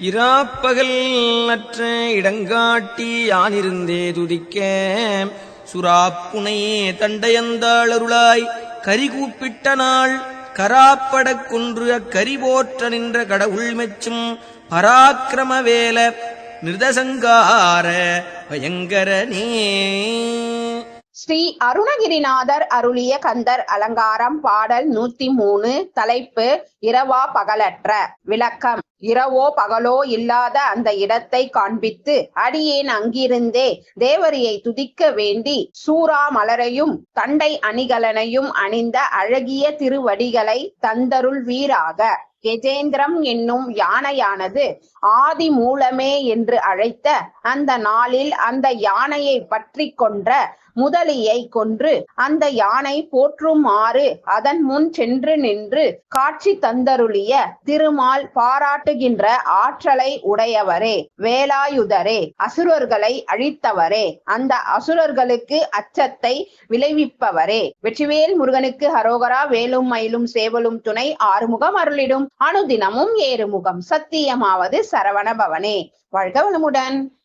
இராப்பகல் அற்ற இடங்காட்டி யானிருந்தே துதிக்க. சுறாப்புனையே தண்டையந்தாளருளாய் கரி கூப்பிட்ட நாள் கராப்படக் கொன்று அக்கரி போற்ற நின்ற கடவுள் மெச்சும் பராக்கிரம வேல நிருதசங்கார பயங்கரனே. ஸ்ரீ அருணகிரிநாதர் அருளிய கந்தர் அலங்காரம் பாடல் நூத்தி மூணு தலைப்பு இரவா பகலற்ற. விளக்கம் இரவோ பகலோ இல்லாத அந்த இடத்தை காண்பித்து அடியேன் அங்கிருந்தே தேவரியை துதிக்க வேண்டி சூரா மலரையும் தண்டை அணிகலனையும் அணிந்த அழகிய திருவடிகளை தந்தருள் வீராக. கெஜேந்திரம் என்னும் யானையானது ஆதி மூலமே என்று அழைத்த அந்த நாளில் அந்த யானையை பற்றி கொன்ற முதலியை கொன்று அந்த யானை போற்றுமாறு அதன் முன் சென்று நின்று காட்சி தந்தருளிய திருமால் பாராட்டுகின்ற ஆற்றலை உடையவரே வேலாயுதரே அசுரர்களை அழித்தவரே அந்த அசுரர்களுக்கு அச்சத்தை விளைவிப்பவரே. வெற்றிவேல் முருகனுக்கு ஹரோகரா வேலும் மயிலும் சேவலும் துணை ஆறுமுகம் அருளிடும். அனுதினமும் ஏறுமுகம் சத்தியமாவது சரவண பவனே வாழ்க வளமுடன்.